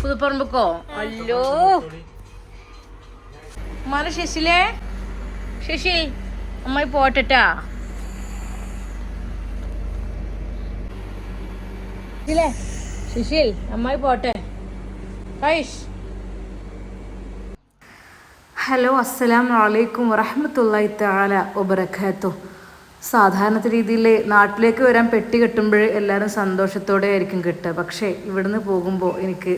പുതുപ്പറമ്പക്കോ അല്ലോ. മന ശശിലേ? ശശി അമ്മായി പോട്ടട്ടാ ശിശിൽ ശശിൽ അമ്മായി പോട്ടെ കൈഷ്. ഹലോ അസ്സലാം വലൈക്കും വറഹമത്തല്ലാ താല വബറക്കാത്തു സാധാരണ രീതിയിൽ നാട്ടിലേക്ക് വരാൻ പെട്ടി കെട്ടുമ്പോൾ എല്ലാവരും സന്തോഷത്തോടെ ആയിരിക്കും കിട്ടുക. പക്ഷേ ഇവിടുന്ന് പോകുമ്പോൾ എനിക്ക്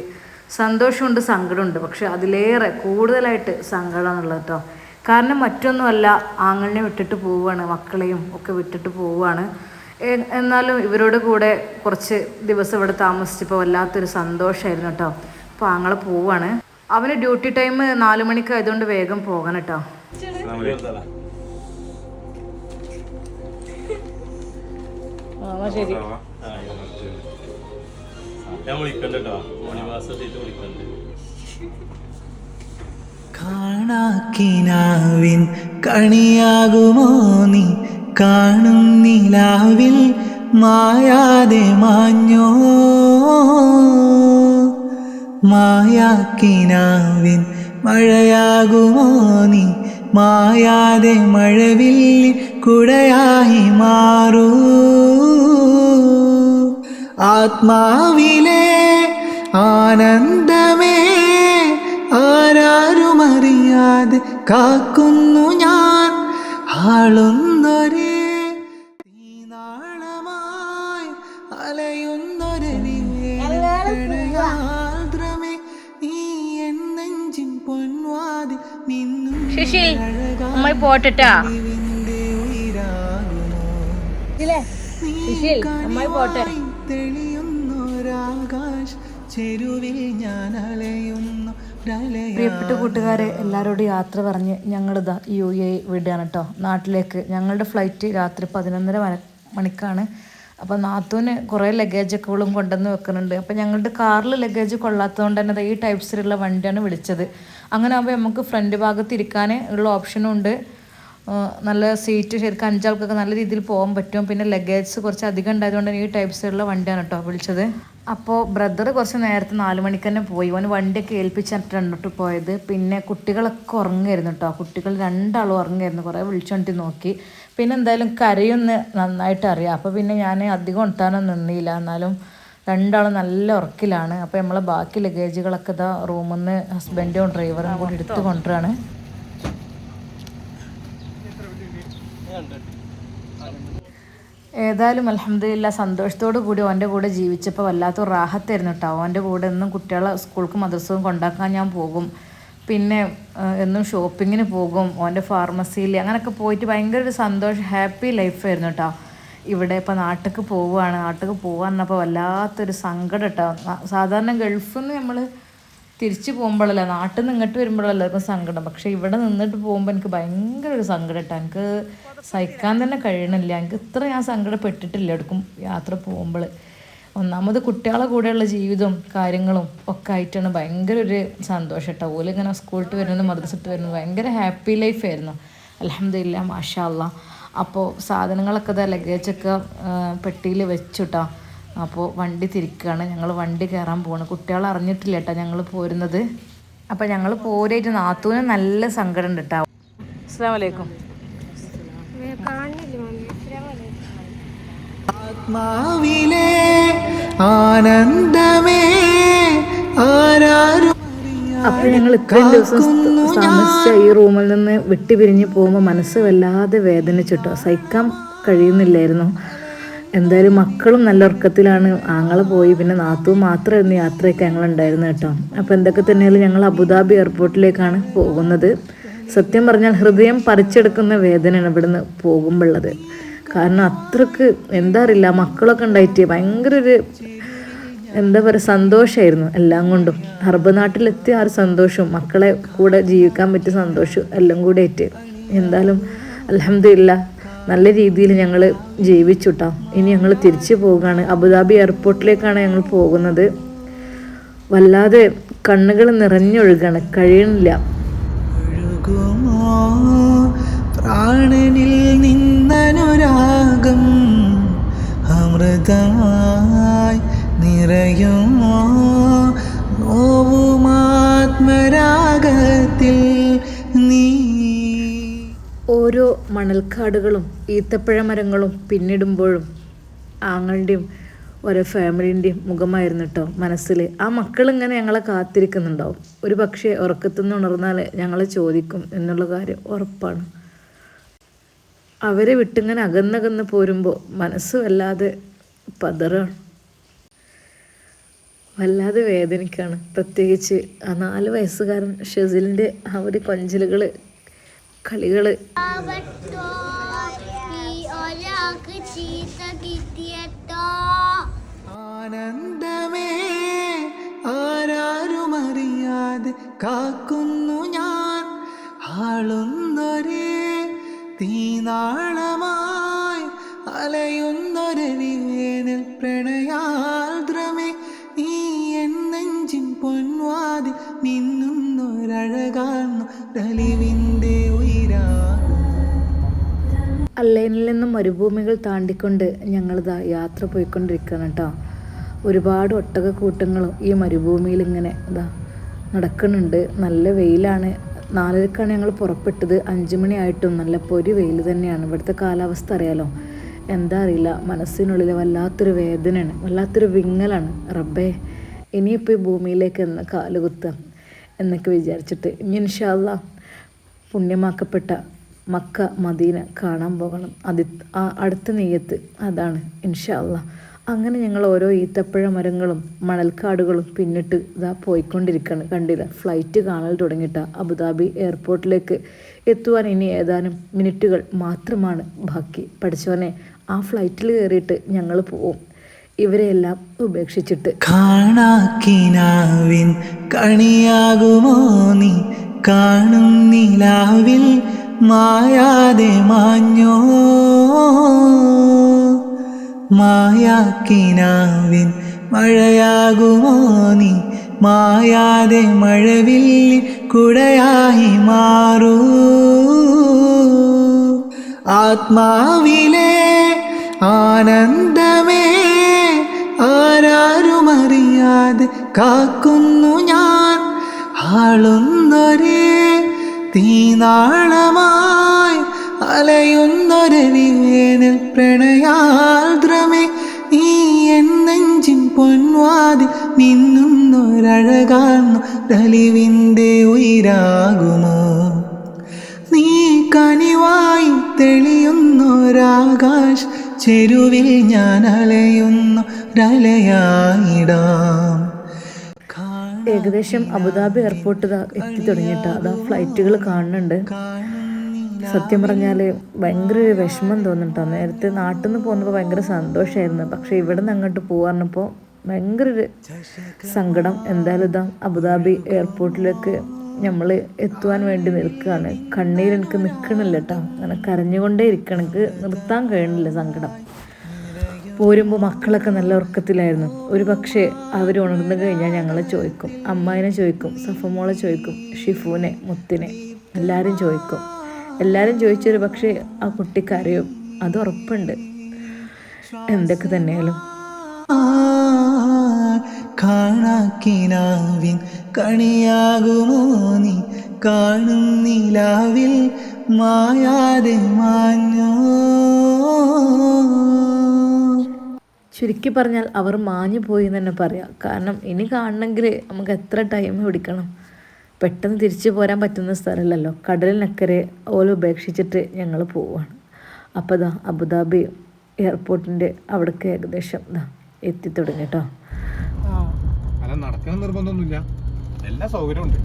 സന്തോഷമുണ്ട് സങ്കടമുണ്ട്. പക്ഷെ അതിലേറെ കൂടുതലായിട്ട് സങ്കടമാണുള്ളത് കേട്ടോ കാരണം മറ്റൊന്നുമല്ല ആങ്ങളിനെ വിട്ടിട്ട് പോവുകയാണ് മക്കളെയും ഒക്കെ വിട്ടിട്ട് പോവുകയാണ്. എന്നാലും ഇവരോട് കൂടെ കുറച്ച് ദിവസം ഇവിടെ താമസിച്ചപ്പോൾ വല്ലാത്തൊരു സന്തോഷമായിരുന്നു കേട്ടോ. അപ്പോൾ ആങ്ങളെ പോവാണ് അവന് ഡ്യൂട്ടി ടൈം നാല് മണിക്ക് വേഗം പോകണം കേട്ടോ. ശരി. ഞാൻ വിളിക്കണ്ട കേട്ടോ മണിവാസത്തിട്ട് വിളിക്കണ്ട്. കാണാക്കിനാവിൻ കണിയാകുമോ നീ? കാണും നിലാവിൽ മായാതെ മാഞ്ഞോ? മായാക്കിനാവിൻ മഴയാകുമോ നീ? മായാതെ മഴവിൽ കുടയായി മാറൂ. ആത്മാവിലെ ആനന്ദമേ ആരാരുമറിയാതെ കാക്കുന്നു ഞാൻ. ആളുന്നൊരേ തീനാളമായി അലയുന്നൊരു ശശി അമ്മായി പോട്ടട്ടാ. പ്രിയപ്പെട്ട കൂട്ടുകാരെ എല്ലാവരോടും യാത്ര പറഞ്ഞ് ഞങ്ങളിതാ യു എ വിടുകയാണ് കേട്ടോ നാട്ടിലേക്ക്. ഞങ്ങളുടെ ഫ്ലൈറ്റ് രാത്രി പതിനൊന്നര മണി- മണിക്കാണ്. അപ്പോൾ നാത്തൂന് കുറേ ലഗേജൊക്കെ ഇവളും കൊണ്ടുവന്ന് വെക്കുന്നുണ്ട്. അപ്പോൾ ഞങ്ങളുടെ കാറിൽ ലഗേജ് കൊള്ളാത്തതുകൊണ്ട് തന്നെ ഈ ടൈപ്സിലുള്ള വണ്ടിയാണ് വിളിച്ചത്. അങ്ങനെ ആകുമ്പോൾ നമുക്ക് ഫ്രണ്ട് ഭാഗത്ത് ഇരിക്കാൻ ഉള്ള ഓപ്ഷനും ഉണ്ട്. നല്ല സീറ്റ് ശരിക്കും അഞ്ചാൾക്കൊക്കെ നല്ല രീതിയിൽ പോകാൻ പറ്റും. പിന്നെ ലഗേജ് കുറച്ച് അധികം ഉണ്ടായതുകൊണ്ട് ഈ ടൈപ്സിലുള്ള വണ്ടിയാണ് കേട്ടോ വിളിച്ചത്. അപ്പോൾ ബ്രദർ കുറച്ച് നേരത്തെ നാല് മണിക്ക് തന്നെ പോയി. ഓന് വണ്ടിയൊക്കെ ഏൽപ്പിച്ചിട്ടുണ്ടോട്ട് പോയത്. പിന്നെ കുട്ടികളൊക്കെ ഉറങ്ങായിരുന്നു കേട്ടോ കുട്ടികൾ രണ്ടാളും ഉറങ്ങായിരുന്നു. കുറേ വിളിച്ചോണ്ടി നോക്കി. പിന്നെ എന്തായാലും കരയൊന്ന് നന്നായിട്ട് അറിയാം. അപ്പോൾ പിന്നെ ഞാൻ അധികം ഉണ്ടാകാനൊന്നും നിന്നില്ല. എന്നാലും രണ്ടാളും നല്ല ഉറക്കിലാണ്. അപ്പോൾ നമ്മളെ ബാക്കി ലഗേജുകളൊക്കെ ഇതാ റൂമിൽ നിന്ന് ഹസ്ബൻഡും ഡ്രൈവറും കൂടി എടുത്ത് കൊണ്ടുവരാണ്. ഏതായാലും അലഹമില്ല സന്തോഷത്തോടു കൂടി ഓന്റെ കൂടെ ജീവിച്ചപ്പോൾ വല്ലാത്ത റാഹത്തായിരുന്നു കേട്ടോ ഓന്റെ കൂടെ എന്നും കുട്ടികളെ സ്കൂൾക്കും മദ്രസവും കൊണ്ടാക്കാൻ ഞാൻ പോകും. പിന്നെ എന്നും ഷോപ്പിങ്ങിന് പോകും. ഓന്റെ ഫാർമസിയിൽ അങ്ങനെയൊക്കെ പോയിട്ട് ഭയങ്കര ഒരു സന്തോഷം ഹാപ്പി ലൈഫായിരുന്നു കേട്ടോ ഇവിടെ ഇപ്പോൾ നാട്ടിലേക്ക് പോവുകയാണ്. നാട്ടിലേക്ക് പോകാൻ പറഞ്ഞപ്പോൾ വല്ലാത്തൊരു സങ്കടം കേട്ടോ സാധാരണ ഗൾഫിൽ നിന്ന് നമ്മൾ തിരിച്ചു പോകുമ്പോഴല്ല നാട്ടിൽ നിന്ന് ഇങ്ങോട്ട് വരുമ്പോഴല്ല ഇപ്പം സങ്കടം. പക്ഷേ ഇവിടെ നിന്നിട്ട് പോകുമ്പോൾ എനിക്ക് ഭയങ്കര ഒരു സങ്കടം കേട്ടോ എനിക്ക് സഹിക്കാൻ തന്നെ കഴിയണില്ല. എനിക്ക് ഇത്ര ഞാൻ സങ്കടപ്പെട്ടിട്ടില്ല എടുക്കും യാത്ര പോകുമ്പോൾ ഒന്നാമത് കുട്ടികളെ കൂടെയുള്ള ജീവിതവും കാര്യങ്ങളും ഒക്കെ ആയിട്ടാണ് ഭയങ്കര ഒരു സന്തോഷം കേട്ടോ ഓലിങ്ങനെ സ്കൂളിട്ട് വരുന്നത് മദ്രസിട്ട് വരുന്നത് ഭയങ്കര ഹാപ്പി ലൈഫായിരുന്നു അലഹമില്ല മാഷാ അല്ലാ അപ്പോൾ സാധനങ്ങളൊക്കെ ഇതാ ലഗേജൊക്കെ പെട്ടിയിൽ വെച്ചുട്ടോ. അപ്പോൾ വണ്ടി തിരിക്കുകയാണ് ഞങ്ങൾ വണ്ടി കയറാൻ പോവാണ് കുട്ടികൾ അറിഞ്ഞിട്ടില്ല കേട്ടോ ഞങ്ങൾ പോരുന്നത്. അപ്പോൾ ഞങ്ങൾ പോരായിട്ട് നാത്തൂന് നല്ല സങ്കടം ഉണ്ട് കേട്ടോ. അസ്സാം വലൈക്കും ആത്മാവിലെ ആനന്ദമേ ആരാരും അപ്പോൾ ഞങ്ങൾ ഇത്രയും ദിവസം താമസിച്ച ഈ റൂമിൽ നിന്ന് വിട്ടുപിരിഞ്ഞ് പോകുമ്പോൾ മനസ്സ് വല്ലാതെ വേദനിച്ചിട്ടോ. സഹിക്കാൻ കഴിയുന്നില്ലായിരുന്നു. എന്തായാലും മക്കളും നല്ല ഉറക്കത്തിലാണ്. ആങ്ങളെ പോയി പിന്നെ നാത്തു മാത്രമായിരുന്നു യാത്രയൊക്കെ ഞങ്ങളുണ്ടായിരുന്നു കേട്ടോ. അപ്പോൾ എന്തൊക്കെ തന്നെയാലും ഞങ്ങൾ അബുദാബി എയർപോർട്ടിലേക്കാണ് പോകുന്നത്. സത്യം പറഞ്ഞാൽ ഹൃദയം പറിച്ചെടുക്കുന്ന വേദനയാണ് ഇവിടുന്ന് പോകുമ്പോഴുള്ളത് കാരണം അത്രയ്ക്ക് എന്താ അറിയില്ല മക്കളൊക്കെ ഉണ്ടായിട്ട് ഭയങ്കര ഒരു എന്താ പറയുക സന്തോഷമായിരുന്നു എല്ലാം കൊണ്ടും. അറബ് നാട്ടിലെത്തിയ ആ ഒരു സന്തോഷവും മക്കളെ കൂടെ ജീവിക്കാൻ പറ്റിയ സന്തോഷവും എല്ലാം കൂടെ ആയിട്ട്. എന്തായാലും അലഹമില്ല നല്ല രീതിയിൽ ഞങ്ങൾ ജീവിച്ചു കേട്ടോ ഇനി ഞങ്ങൾ തിരിച്ചു പോവുകയാണ് അബുദാബി എയർപോർട്ടിലേക്കാണ് ഞങ്ങൾ പോകുന്നത്. വല്ലാതെ കണ്ണുകൾ നിറഞ്ഞൊഴുകാണ് കഴിയണില്ല. പ്രാണനിൽ നിന്നനുരാഗം അമൃതമായി നിറയുമോ? നോവുമാത്മരാഗത്തിൽ നീ. ഓരോ മണൽക്കാടുകളും ഈത്തപ്പഴ മരങ്ങളും പിന്നിടുമ്പോഴും ആങ്ങളുടെയും ഓരോ ഫാമിലിന്റെയും മുഖമായിരുന്നു കേട്ടോ മനസ്സിൽ ആ മക്കളിങ്ങനെ ഞങ്ങളെ കാത്തിരിക്കുന്നുണ്ടാവും. ഒരു പക്ഷേ ഉറക്കത്തുനിന്ന് ഉണർന്നാൽ ഞങ്ങളെ ചോദിക്കും എന്നുള്ള കാര്യം ഉറപ്പാണ്. അവരെ വിട്ടിങ്ങനെ അകന്നകന്ന് പോരുമ്പോൾ മനസ്സ് വല്ലാതെ പതറാണ്. വല്ലാതെ വേദനിക്കാണ്. പ്രത്യേകിച്ച് ആ നാല് വയസ്സുകാരൻ ഷെസിലിന്റെ ആ ഒരു കൊഞ്ചലുകൾ കളികൾ ആനന്ദമേ ആരാരുമറിയാതെ കാക്കുന്നു ഞാൻ. ആളുന്നൊരേ തീനാളമായി മരുഭൂമികൾ താണ്ടിക്കൊണ്ട് ഞങ്ങളിതാ യാത്ര പോയിക്കൊണ്ടിരിക്കുകയാണ് കേട്ടോ. ഒരുപാട് ഒട്ടകക്കൂട്ടങ്ങളും ഈ മരുഭൂമിയിൽ ഇങ്ങനെ ഇതാ നടക്കുന്നുണ്ട്. നല്ല വെയിലാണ്. നാലരക്കാണ് ഞങ്ങൾ പുറപ്പെട്ടത്. അഞ്ചു മണിയായിട്ടും നല്ല പൊരി വെയിൽ തന്നെയാണ്. ഇവിടുത്തെ കാലാവസ്ഥ അറിയാലോ. എന്താ അറിയില്ല. മനസ്സിനുള്ളിൽ വല്ലാത്തൊരു വേദനയാണ്. വല്ലാത്തൊരു വിങ്ങലാണ്. റബ്ബേ ഇനിയിപ്പോൾ ഈ ഭൂമിയിലേക്ക് എന്ന് കാലുകുത്താം എന്നൊക്കെ വിചാരിച്ചിട്ട്. ഇനി ഇൻഷാല്ല പുണ്യമാക്കപ്പെട്ട മക്ക മദീന കാണാൻ പോകണം. അതി അടുത്ത നെയ്യത്ത് അതാണ് ഇൻഷല്ല അങ്ങനെ ഞങ്ങൾ ഓരോ ഈത്തപ്പഴ മരങ്ങളും മണൽക്കാടുകളും പിന്നിട്ട് ഇതാ പോയിക്കൊണ്ടിരിക്കുകയാണ് കണ്ടില്ല? ഫ്ലൈറ്റ് കാണൽ തുടങ്ങിയിട്ട അബുദാബി എയർപോർട്ടിലേക്ക് എത്തുവാൻ ഇനി ഏതാനും മിനിറ്റുകൾ മാത്രമാണ് ബാക്കി. പഠിച്ചവനെ ആ ഫ്ലൈറ്റിൽ കയറിയിട്ട് ഞങ്ങൾ പോവും. ഇവരെയെല്ലാം ഉപേക്ഷിച്ചിട്ട്. കാണാക്കിനാവിൻ കണിയാകുമോ നീ കാണും നിലാവിൽ മായാതെ മാഞ്ഞോ? മായാക്കിനാവിൻ മഴയാകുമോ നീ? മായാതെ മഴവിൽ കുടയായി മാറൂ. ആത്മാവിലെ ആനന്ദമേ ആരാരുമറിയാതെ കാക്കുന്നു ഞാൻ. ആളുന്നൊരേ തീനാളമായി അലയുന്നൊരവിവേനൽ പ്രണയാർദ്രമേ നീ എന്നെഞ്ചിൻ പൊൻവാതി പൊൻവാതിൽ മിന്നുന്നൊരഴകാർന്നു തെളിവിന്റെ ഉയരാകുമോ? നീ കനിവായി തെളിയുന്നൊരാകാശ് ചെരുവിൽ ഞാൻ അലയുന്നു രലയായിടാം ഏകദേശം അബുദാബി എയർപോർട്ട് എത്തി തുടങ്ങിയിട്ട്. അതാ ഫ്ലൈറ്റുകൾ കാണുന്നുണ്ട് സത്യം പറഞ്ഞാൽ ഭയങ്കര ഒരു വിഷമം തോന്നുന്നുട്ടോ നേരത്തെ നാട്ടിൽ നിന്ന് പോകുന്നപ്പോൾ ഭയങ്കര സന്തോഷമായിരുന്നു പക്ഷെ ഇവിടെ നിന്ന് അങ്ങോട്ട് പോകാറിഞ്ഞപ്പോൾ ഭയങ്കര ഒരു സങ്കടം. എന്തായാലും ഇതാ അബുദാബി എയർപോർട്ടിലേക്ക് നമ്മൾ എത്തുവാൻ വേണ്ടി നിൽക്കുകയാണ് കണ്ണീർ എനിക്ക് നിൽക്കണില്ല കേട്ടോ അങ്ങനെ കരഞ്ഞുകൊണ്ടേ ഇരിക്കണം. നിർത്താൻ കഴിയണില്ല സങ്കടം. പോരുമ്പോൾ മക്കളൊക്കെ നല്ല ഉറക്കത്തിലായിരുന്നു. ഒരു പക്ഷേ അവർ ഉണർന്നു കഴിഞ്ഞാൽ ഞങ്ങളെ ചോദിക്കും. അമ്മായിനെ ചോദിക്കും സഫമോളെ ചോദിക്കും ഷിഫുവിനെ മുത്തിനെ എല്ലാവരും ചോദിക്കും. എല്ലാവരും ചോദിച്ചൊരു പക്ഷേ ആ കുട്ടി കരയും അത് ഉറപ്പുണ്ട്. എന്തൊക്കെ തന്നെയാലും. കാണാക്കിനാവിൻ കണിയാകുമോ നീ? കാണും നിലാവിൽ മായാതെ മാഞ്ഞോ? ചുരുക്കി പറഞ്ഞാൽ അവർ മാഞ്ഞു പോയി എന്ന് തന്നെ പറയാം. കാരണം ഇനി കാണണമെങ്കിൽ നമുക്ക് എത്ര ടൈം പിടിക്കണം. പെട്ടെന്ന് തിരിച്ചു പോരാൻ പറ്റുന്ന സ്ഥലമല്ലല്ലോ. കടലിനക്കരെ ഓല ഉപേക്ഷിച്ചിട്ട് ഞങ്ങൾ പോവുകയാണ് അപ്പോൾ ദാ അബുദാബി എയർപോർട്ടിന്റെ അവിടേക്ക് ഏകദേശം ദാ എത്തിത്തുടങ്ങി കേട്ടോ അല്ല നടക്കണം നിർബന്ധമൊന്നുമില്ല. എല്ലാ സൗകര്യവും ഉണ്ട്.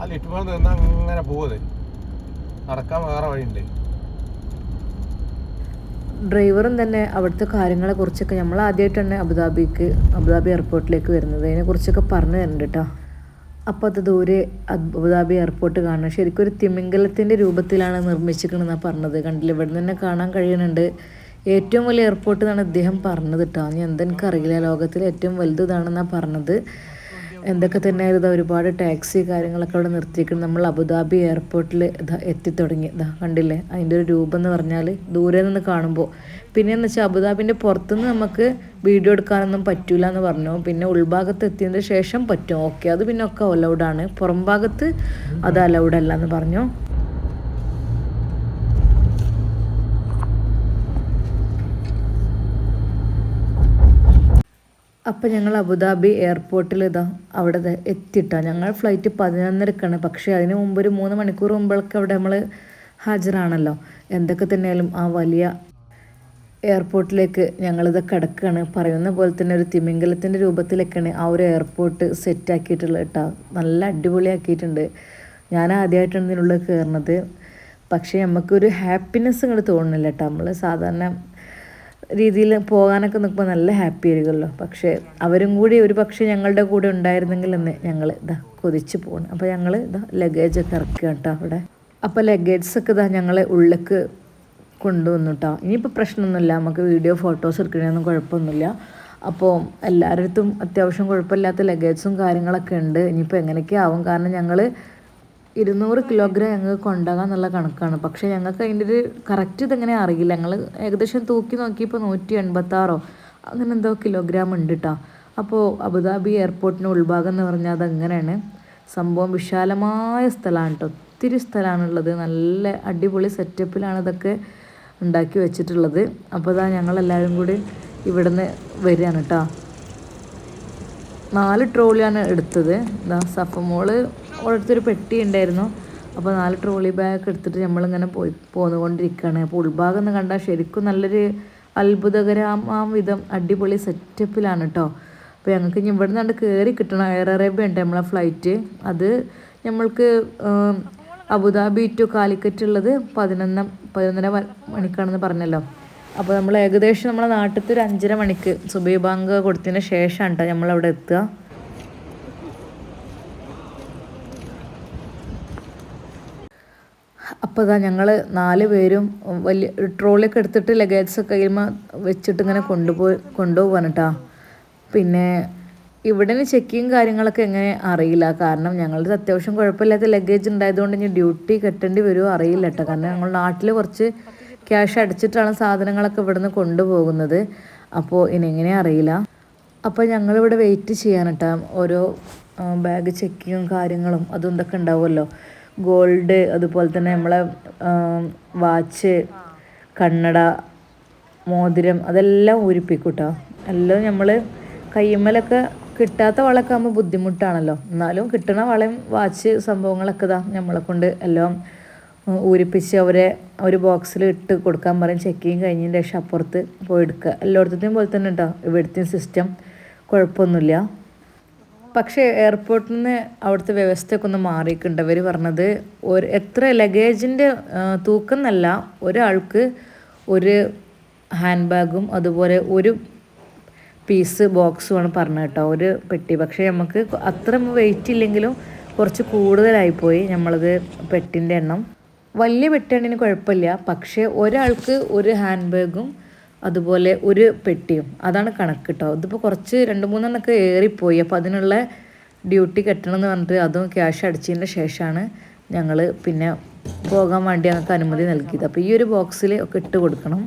ആ ലിറ്റ് പോലെ അങ്ങനെ പോവത് നടക്കാൻ വേറെ വഴിയുണ്ട്. ഡ്രൈവറും തന്നെ അവിടുത്തെ കാര്യങ്ങളെ കുറിച്ചൊക്കെ നമ്മൾ ആദ്യമായിട്ടാണ് അബുദാബിക്ക് അബുദാബി എയർപോർട്ടിലേക്ക് വരുന്നത്. അതിനെക്കുറിച്ചൊക്കെ പറഞ്ഞു തരുന്നുണ്ട് കേട്ടോ അപ്പോൾ അത് ദൂരെ അബുദാബി എയർപോർട്ട് കാണണം ശരിക്കും ഒരു തിമിംഗലത്തിന്റെ രൂപത്തിലാണ് നിർമ്മിച്ചിരിക്കണമെന്നാണ് പറഞ്ഞത്. കണ്ടില്ല? ഇവിടെ തന്നെ കാണാൻ കഴിയുന്നുണ്ട്. ഏറ്റവും വലിയ എയർപോർട്ട് എന്നാണ് ഇദ്ദേഹം പറഞ്ഞത് കേട്ടോ ഞാൻ എന്തെനിക്കറിയില്ല. ലോകത്തിലെ ഏറ്റവും വലുത് ഇതാണെന്നാണ് പറഞ്ഞത്. എന്തൊക്കെ തന്നെ ഇതാ ഒരുപാട് ടാക്സി കാര്യങ്ങളൊക്കെ അവിടെ നിർത്തിയിരിക്കുന്നത് നമ്മൾ അബുദാബി എയർപോർട്ടിൽ എത്തിത്തുടങ്ങി. ഇതാ കണ്ടില്ലേ? അതിന്റെ ഒരു രൂപം എന്ന് പറഞ്ഞാൽ ദൂരെ നിന്ന് കാണുമ്പോൾ. പിന്നെയെന്ന് വെച്ചാൽ അബുദാബിന്റെ പുറത്തുനിന്ന് നമുക്ക് വീഡിയോ എടുക്കാനൊന്നും പറ്റൂല എന്ന് പറഞ്ഞു. പിന്നെ ഉൾഭാഗത്ത് എത്തിയതിന് ശേഷം പറ്റും. ഓക്കെ അത് പിന്നെ ഒക്കെ അലൗഡാണ് പുറം ഭാഗത്ത് അത് അലൗഡല്ല എന്ന് പറഞ്ഞു. അപ്പം ഞങ്ങൾ അബുദാബി എയർപോർട്ടിൽ ഇതാ അവിടെ എത്തിയിട്ടാ. ഞങ്ങൾ ഫ്ലൈറ്റ് പതിനൊന്നരക്കാണ്. പക്ഷേ അതിന് മുമ്പ് ഒരു മൂന്ന് മണിക്കൂർ മുമ്പൊക്കെ അവിടെ നമ്മൾ ഹാജരാണല്ലോ. എന്തൊക്കെ തന്നെയാലും ആ വലിയ എയർപോർട്ടിലേക്ക് ഞങ്ങളിത് കിടക്കുകയാണ് പറയുന്ന പോലെ തന്നെ ഒരു തിമിംഗലത്തിന്റെ രൂപത്തിലൊക്കെയാണ് ആ ഒരു എയർപോർട്ട് സെറ്റാക്കിയിട്ടുള്ളത് കേട്ടോ നല്ല അടിപൊളിയാക്കിയിട്ടുണ്ട്. ഞാൻ ആദ്യമായിട്ടാണ് ഇതിനുള്ളിൽ കയറുന്നത് പക്ഷേ നമുക്കൊരു ഹാപ്പിനെസ് ഇങ്ങോട്ട് തോന്നുന്നില്ല കേട്ടോ നമ്മൾ സാധാരണ രീതിയിൽ പോകാനൊക്കെ നിൽക്കുമ്പോൾ നല്ല ഹാപ്പി ആയിരിക്കുമല്ലോ. പക്ഷേ അവരും കൂടി ഒരു പക്ഷേ ഞങ്ങളുടെ കൂടെ ഉണ്ടായിരുന്നെങ്കിൽ എന്ന് ഞങ്ങൾ ഇതാ കൊതിച്ച് പോകണം അപ്പോൾ ഞങ്ങൾ ഇതാ ലഗേജൊക്കെ ഇറക്കുക കേട്ടോ അവിടെ. അപ്പോൾ ലഗേജ്സൊക്കെ ഇതാ ഞങ്ങളെ ഉള്ളിലേക്ക് കൊണ്ടുവന്നു കേട്ടോ ഇനിയിപ്പോൾ പ്രശ്നമൊന്നുമില്ല. നമുക്ക് വീഡിയോ ഫോട്ടോസ് എടുക്കണമെന്നും കുഴപ്പമൊന്നുമില്ല. അപ്പോൾ എല്ലാവരുടെ അടുത്തും അത്യാവശ്യം കുഴപ്പമില്ലാത്ത ലഗേജും കാര്യങ്ങളൊക്കെ ഉണ്ട്. ഇനിയിപ്പോൾ എങ്ങനെയൊക്കെ ആവും കാരണം ഞങ്ങൾ ഇരുന്നൂറ് കിലോഗ്രാം ഞങ്ങൾക്ക് കൊണ്ടുപോകാം എന്നുള്ള കണക്കാണ്. പക്ഷേ ഞങ്ങൾക്ക് അതിന്റെ ഒരു കറക്റ്റ് ഇതെങ്ങനെ അറിയില്ല. ഞങ്ങൾ ഏകദേശം തൂക്കി നോക്കിയപ്പോൾ നൂറ്റി എൺപത്താറോ അങ്ങനെ എന്തോ കിലോഗ്രാം ഉണ്ട് കേട്ടോ അപ്പോൾ അബുദാബി എയർപോർട്ടിന്റെ ഉൾഭാഗം എന്ന് പറഞ്ഞാൽ അതെങ്ങനെയാണ്. സംഭവം വിശാലമായ സ്ഥലമാണ് കേട്ടോ ഒത്തിരി സ്ഥലമാണുള്ളത്. നല്ല അടിപൊളി സെറ്റപ്പിലാണ് ഇതൊക്കെ ഉണ്ടാക്കി വെച്ചിട്ടുള്ളത്. അപ്പോൾ ഇതാ ഞങ്ങളെല്ലാവരും കൂടി ഇവിടെ നിന്ന് വരികയാണ് കേട്ടോ നാല് ട്രോളിയാണ് എടുത്തത്. ഇതാ സഫമോൾ ഓരോരുത്തൊരു പെട്ടി ഉണ്ടായിരുന്നു അപ്പോൾ നാല് ട്രോളി ബാഗ് എടുത്തിട്ട് നമ്മളിങ്ങനെ പോയി പോന്നുകൊണ്ടിരിക്കുകയാണ് അപ്പോൾ ഉൾഭാഗം എന്ന് കണ്ടാൽ ശരിക്കും നല്ലൊരു അത്ഭുതകരമാം വിധം അടിപൊളി സെറ്റപ്പിലാണ് കേട്ടോ അപ്പോൾ ഞങ്ങൾക്ക് ഇനി ഇവിടെ നിന്നാണ്ട് കയറി കിട്ടണം. എയർ അറേബ്യ ഉണ്ട് നമ്മളെ ഫ്ലൈറ്റ്. അത് നമ്മൾക്ക് അബുദാബി ടു കാലിക്കറ്റ് ഉള്ളത് പതിനൊന്ന് പതിനൊന്നര മണിക്കാണെന്ന് പറഞ്ഞല്ലോ. അപ്പോൾ നമ്മൾ ഏകദേശം നമ്മളെ നാട്ടിലത്തെ ഒരു അഞ്ചര മണിക്ക് സുബൈ ബാങ്ക് കൊടുത്തതിന് ശേഷമാണ് കേട്ടോ നമ്മളവിടെ എത്തുക. അപ്പോൾ ഇതാ ഞങ്ങൾ നാല് പേരും വലിയ ട്രോളിയൊക്കെ എടുത്തിട്ട് ലഗേജൊക്കെ കയ്യുമ്പോൾ വെച്ചിട്ട് ഇങ്ങനെ കൊണ്ടുപോയി കൊണ്ടുപോകാൻ കേട്ടോ പിന്നെ ഇവിടെ ചെക്കിങ് കാര്യങ്ങളൊക്കെ എങ്ങനെ അറിയില്ല. കാരണം ഞങ്ങളുടെ അത്യാവശ്യം കുഴപ്പമില്ലാത്ത ലഗേജ് ഉണ്ടായതുകൊണ്ട് ഇനി ഡ്യൂട്ടി കെട്ടേണ്ടി വരുമോ അറിയില്ല കേട്ടോ കാരണം ഞങ്ങൾ നാട്ടിൽ കുറച്ച് ക്യാഷ് അടിച്ചിട്ടാണ് സാധനങ്ങളൊക്കെ ഇവിടുന്ന് കൊണ്ടുപോകുന്നത്. അപ്പോൾ ഇനി എങ്ങനെ അറിയില്ല. അപ്പോൾ ഞങ്ങളിവിടെ വെയിറ്റ് ചെയ്യാൻ കേട്ടോ ഓരോ ബാഗ് ചെക്കിങ്ങും കാര്യങ്ങളും അതും ഇതൊക്കെ ഉണ്ടാവുമല്ലോ. ഗോൾഡ് അതുപോലെ തന്നെ നമ്മളെ വാച്ച് കണ്ണട മോതിരം അതെല്ലാം ഊരിപ്പിക്കും കേട്ടോ എല്ലാം നമ്മൾ കയ്യമ്മലൊക്കെ കിട്ടാത്ത വളമൊക്കെ ആകുമ്പോൾ ബുദ്ധിമുട്ടാണല്ലോ. എന്നാലും കിട്ടണ വളയും വാച്ച് സംഭവങ്ങളൊക്കെ ഇതാ നമ്മളെ കൊണ്ട് എല്ലാം ഊരിപ്പിച്ച് അവരെ ഒരു ബോക്സിൽ ഇട്ട് കൊടുക്കാൻ പറയും. ചെക്കിങ് കഴിഞ്ഞ ശേഷം അപ്പുറത്ത് പോയി എടുക്കുക. എല്ലായിടത്തേയും പോലെ തന്നെ കേട്ടോ ഇവിടുത്തെയും സിസ്റ്റം കുഴപ്പമൊന്നുമില്ല. പക്ഷേ എയർപോർട്ടിൽ നിന്ന് അവിടുത്തെ വ്യവസ്ഥയൊക്കെ ഒന്ന് മാറിയിട്ടുണ്ട്. അവർ പറഞ്ഞത് ഒരു എത്ര ലഗേജിന്റെ തൂക്കം എന്നല്ല ഒരാൾക്ക് ഒരു ഹാൻഡ് ബാഗും അതുപോലെ ഒരു പീസ് ബോക്സുമാണ് പറഞ്ഞത് കേട്ടോ ഒരു പെട്ടി. പക്ഷേ നമുക്ക് അത്ര വെയിറ്റ് ഇല്ലെങ്കിലും കുറച്ച് കൂടുതലായിപ്പോയി നമ്മളത് പെട്ടിന്റെ എണ്ണം. വലിയ പെട്ടിയാണെങ്കിൽ കുഴപ്പമില്ല. പക്ഷേ ഒരാൾക്ക് ഒരു ഹാൻഡ് ബാഗും അതുപോലെ ഒരു പെട്ടിയും. അതാണ് കണക്ക് കേട്ടോ ഇതിപ്പോൾ കുറച്ച് രണ്ട് മൂന്നെണ്ണമൊക്കെ ഏറിപ്പോയി. അപ്പോൾ അതിനുള്ള ഡ്യൂട്ടി കെട്ടണം എന്ന് പറഞ്ഞിട്ട് അതും ക്യാഷ് അടിച്ചതിന്റെ ശേഷമാണ് ഞങ്ങൾ പിന്നെ പോകാൻ വേണ്ടി ഞങ്ങൾക്ക് അനുമതി നൽകിയത്. അപ്പോൾ ഈ ഒരു ബോക്സിൽ ഒക്കെ ഇട്ട് കൊടുക്കണം